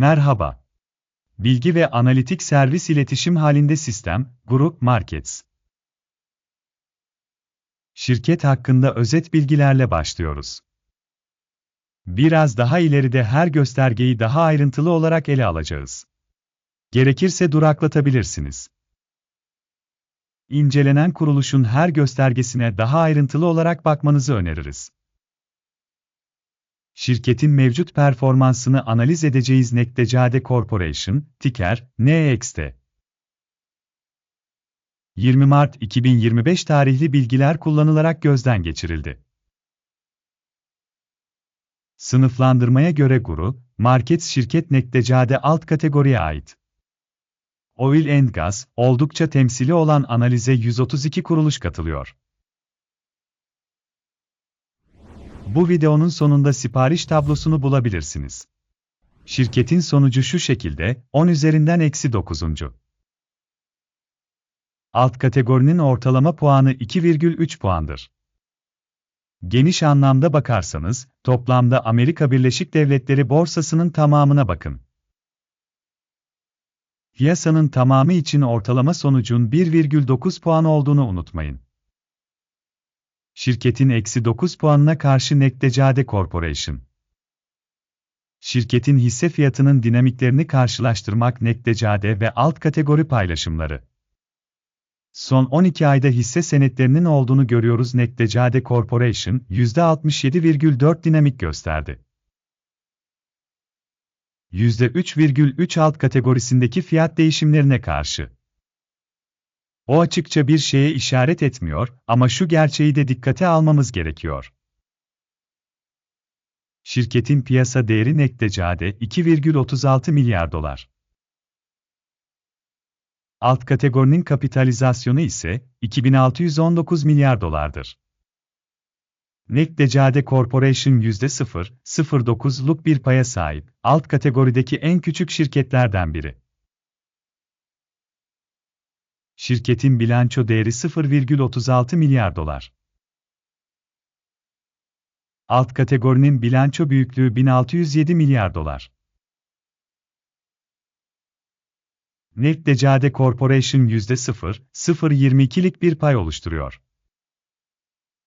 Merhaba. Bilgi ve analitik servis iletişim halinde sistem, Grup Markets. Şirket hakkında özet bilgilerle başlıyoruz. Biraz daha ileride her göstergeyi daha ayrıntılı olarak ele alacağız. Gerekirse duraklatabilirsiniz. İncelenen kuruluşun her göstergesine daha ayrıntılı olarak bakmanızı öneririz. Şirketin mevcut performansını analiz edeceğiz Nektecade Corporation, ticker, NXT. 20 Mart 2025 tarihli bilgiler kullanılarak gözden geçirildi. Sınıflandırmaya göre Guru, Markets şirket Nektecade alt kategoriye ait. Oil and Gas, oldukça temsili olan analize 132 kuruluş katılıyor. Bu videonun sonunda sipariş tablosunu bulabilirsiniz. Şirketin sonucu şu şekilde, 10 üzerinden eksi 9. Alt kategorinin ortalama puanı 2,3 puandır. Geniş anlamda bakarsanız, toplamda Amerika Birleşik Devletleri borsasının tamamına bakın. Piyasanın tamamı için ortalama sonucun 1,9 puan olduğunu unutmayın. Şirketin eksi 9 puanına karşı Nektecade Corporation. Şirketin hisse fiyatının dinamiklerini karşılaştırmak Nektecade ve alt kategori paylaşımları. Son 12 ayda hisse senetlerinin olduğunu görüyoruz Nektecade Corporation, %67,4 dinamik gösterdi. %3,3 alt kategorisindeki fiyat değişimlerine karşı. O açıkça bir şeye işaret etmiyor ama şu gerçeği de dikkate almamız gerekiyor. Şirketin piyasa değeri Nektecade 2,36 milyar dolar. Alt kategorinin kapitalizasyonu ise 2619 milyar dolardır. Nektecade Corporation %0,09'luk bir paya sahip, alt kategorideki en küçük şirketlerden biri. Şirketin bilanço değeri 0,36 milyar dolar. Alt kategorinin bilanço büyüklüğü 1607 milyar dolar. Nektecade Corporation %0,022'lik bir pay oluşturuyor.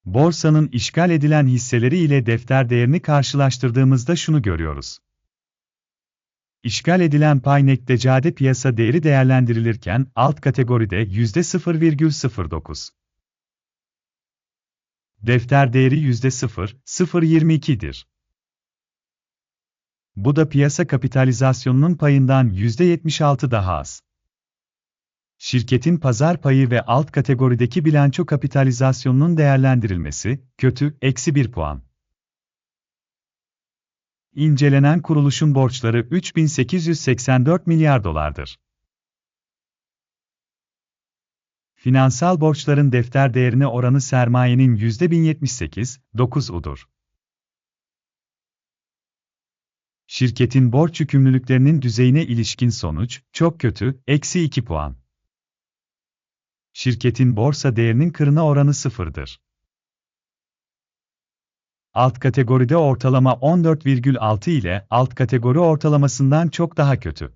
Borsanın işgal edilen hisseleri ile defter değerini karşılaştırdığımızda şunu görüyoruz. İşgal edilen pay Nektecade piyasa değeri değerlendirilirken alt kategoride %0,09. Defter değeri %0,022'dir. Bu da piyasa kapitalizasyonunun payından %76 daha az. Şirketin pazar payı ve alt kategorideki bilanço kapitalizasyonunun değerlendirilmesi, kötü, eksi 1 puan. İncelenen kuruluşun borçları 3884 milyar dolardır. Finansal borçların defter değerine oranı sermayenin %1078,9'udur. Şirketin borç yükümlülüklerinin düzeyine ilişkin sonuç, çok kötü, eksi 2 puan. Şirketin borsa değerinin kırına oranı sıfırdır. Alt kategoride ortalama 14,6 ile alt kategori ortalamasından çok daha kötü.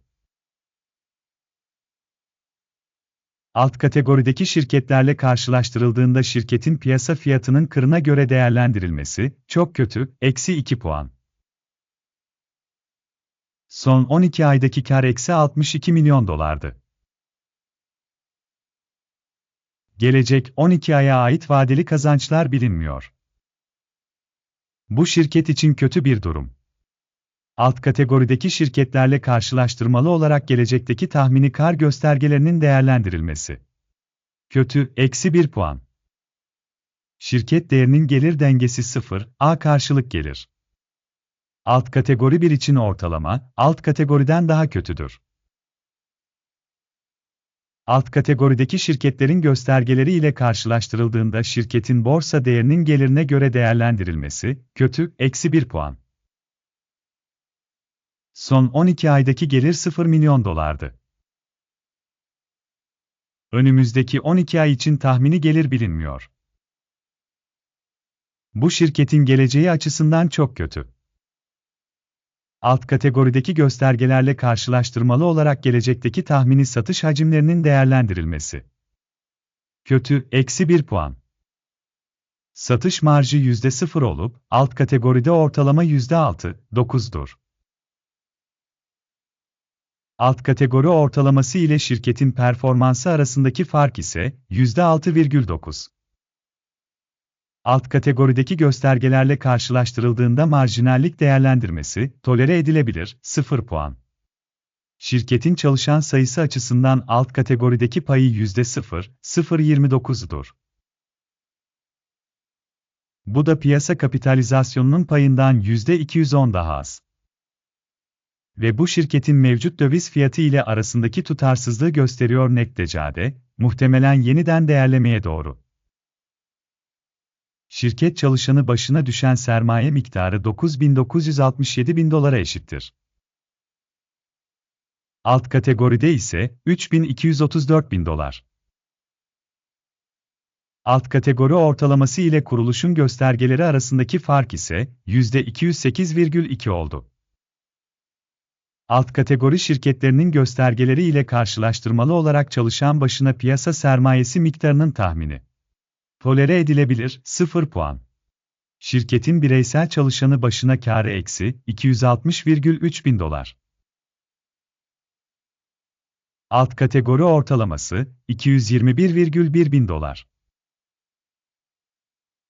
Alt kategorideki şirketlerle karşılaştırıldığında şirketin piyasa fiyatının kırına göre değerlendirilmesi, çok kötü, eksi 2 puan. Son 12 aydaki kar eksi 62 milyon dolardı. Gelecek 12 aya ait vadeli kazançlar bilinmiyor. Bu şirket için kötü bir durum. Alt kategorideki şirketlerle karşılaştırmalı olarak gelecekteki tahmini kar göstergelerinin değerlendirilmesi. Kötü, eksi 1 puan. Şirket değerinin gelir dengesi 0, A karşılık gelir. Alt kategori 1 için ortalama, alt kategoriden daha kötüdür. Alt kategorideki şirketlerin göstergeleri ile karşılaştırıldığında şirketin borsa değerinin gelirine göre değerlendirilmesi, kötü, eksi 1 puan. Son 12 aydaki gelir 0 milyon dolardı. Önümüzdeki 12 ay için tahmini gelir bilinmiyor. Bu şirketin geleceği açısından çok kötü. Alt kategorideki göstergelerle karşılaştırmalı olarak gelecekteki tahmini satış hacimlerinin değerlendirilmesi. Kötü, eksi 1 puan. Satış marjı %0 olup, alt kategoride ortalama %6, 9'dur. Alt kategori ortalaması ile şirketin performansı arasındaki fark ise %6,9. Alt kategorideki göstergelerle karşılaştırıldığında marjinallik değerlendirmesi tolere edilebilir 0 puan. Şirketin çalışan sayısı açısından alt kategorideki payı %0, 0,29'dur. Bu da piyasa kapitalizasyonunun payından %210 daha az. Ve bu şirketin mevcut döviz fiyatı ile arasındaki tutarsızlığı gösteriyor Nekdecade, muhtemelen yeniden değerlemeye doğru. Şirket çalışanı başına düşen sermaye miktarı 9.967 bin dolara eşittir. Alt kategoride ise 3.234 bin dolar. Alt kategori ortalaması ile kuruluşun göstergeleri arasındaki fark ise %208,2 oldu. Alt kategori şirketlerinin göstergeleri ile karşılaştırmalı olarak çalışan başına piyasa sermayesi miktarının tahmini. Tolere edilebilir 0 puan. Şirketin bireysel çalışanı başına kârı eksi 260,3 bin dolar. Alt kategori ortalaması 221,1 bin dolar.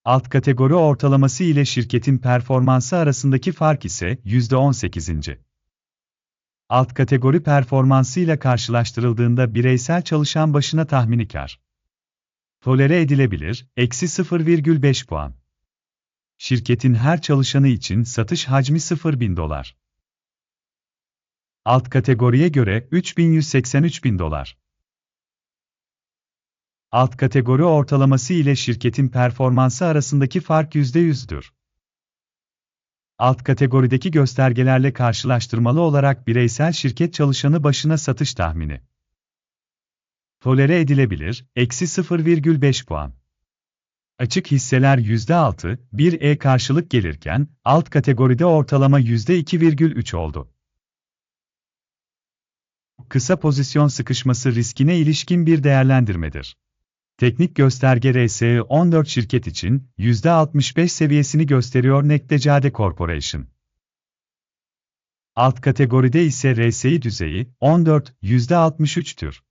Alt kategori ortalaması ile şirketin performansı arasındaki fark ise %18. Alt kategori performansı ile karşılaştırıldığında bireysel çalışan başına tahmini kar. Tolere edilebilir, eksi 0,5 puan. Şirketin her çalışanı için satış hacmi 0 bin dolar. Alt kategoriye göre 3183 bin dolar. Alt kategori ortalaması ile şirketin performansı arasındaki fark %100'dür. Alt kategorideki göstergelerle karşılaştırmalı olarak bireysel şirket çalışanı başına satış tahmini. Tolere edilebilir, eksi 0,5 puan. Açık hisseler %6, 1E karşılık gelirken, alt kategoride ortalama %2,3 oldu. Kısa pozisyon sıkışması riskine ilişkin bir değerlendirmedir. Teknik gösterge RSE 14 şirket için %65 seviyesini gösteriyor Nekdecade Corporation. Alt kategoride ise RSI düzeyi 14, %63'tür.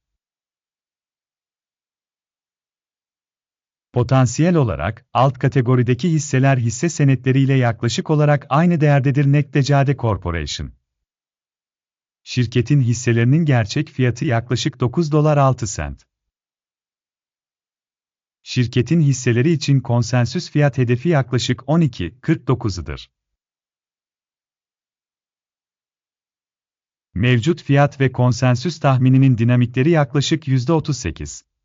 Potansiyel olarak, alt kategorideki hisseler hisse senetleriyle yaklaşık olarak aynı değerdedir Nekdecade Corporation. Şirketin hisselerinin gerçek fiyatı yaklaşık 9 dolar 6 sent. Şirketin hisseleri için konsensüs fiyat hedefi yaklaşık 12.49'udur. Mevcut fiyat ve konsensüs tahmininin dinamikleri yaklaşık %38.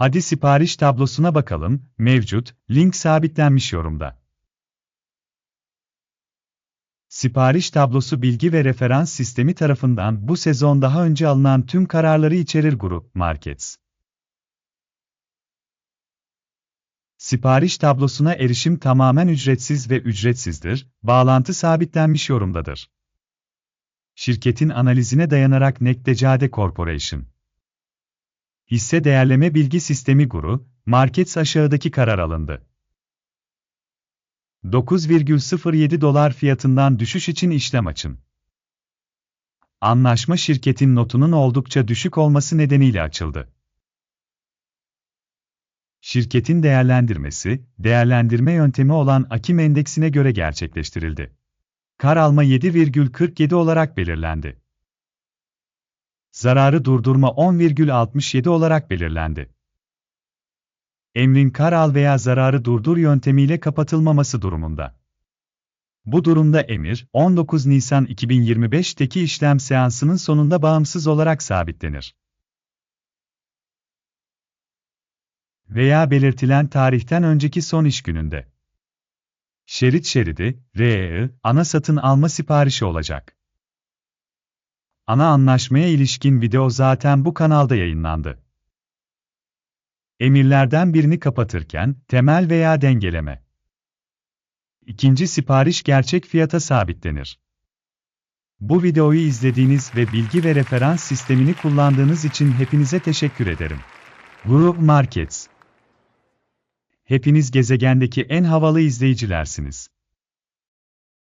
Hadi sipariş tablosuna bakalım, mevcut, link sabitlenmiş yorumda. Sipariş tablosu bilgi ve referans sistemi tarafından bu sezon daha önce alınan tüm kararları içerir Grup Markets. Sipariş tablosuna erişim tamamen ücretsiz ve ücretsizdir, bağlantı sabitlenmiş yorumdadır. Şirketin analizine dayanarak Nekdecade Corporation Hisse Değerleme Bilgi Sistemi Guru, Markets aşağıdaki karar alındı. 9,07 dolar fiyatından düşüş için işlem açın. Anlaşma şirketin notunun oldukça düşük olması nedeniyle açıldı. Şirketin değerlendirmesi, değerlendirme yöntemi olan Akim endeksine göre gerçekleştirildi. Kar alma 7,47 olarak belirlendi. Zararı durdurma 10,67 olarak belirlendi. Emrin kar al veya zararı durdur yöntemiyle kapatılmaması durumunda. Bu durumda emir, 19 Nisan 2025'teki işlem seansının sonunda bağımsız olarak sabitlenir. veya belirtilen tarihten önceki son iş gününde. Şerit şeridi, RE, ana satın alma siparişi olacak. Ana anlaşmaya ilişkin video zaten bu kanalda yayınlandı. Emirlerden birini kapatırken, temel veya dengeleme. İkinci sipariş gerçek fiyata sabitlenir. Bu videoyu izlediğiniz ve bilgi ve referans sistemini kullandığınız için hepinize teşekkür ederim. Guru Markets Hepiniz gezegendeki en havalı izleyicilersiniz.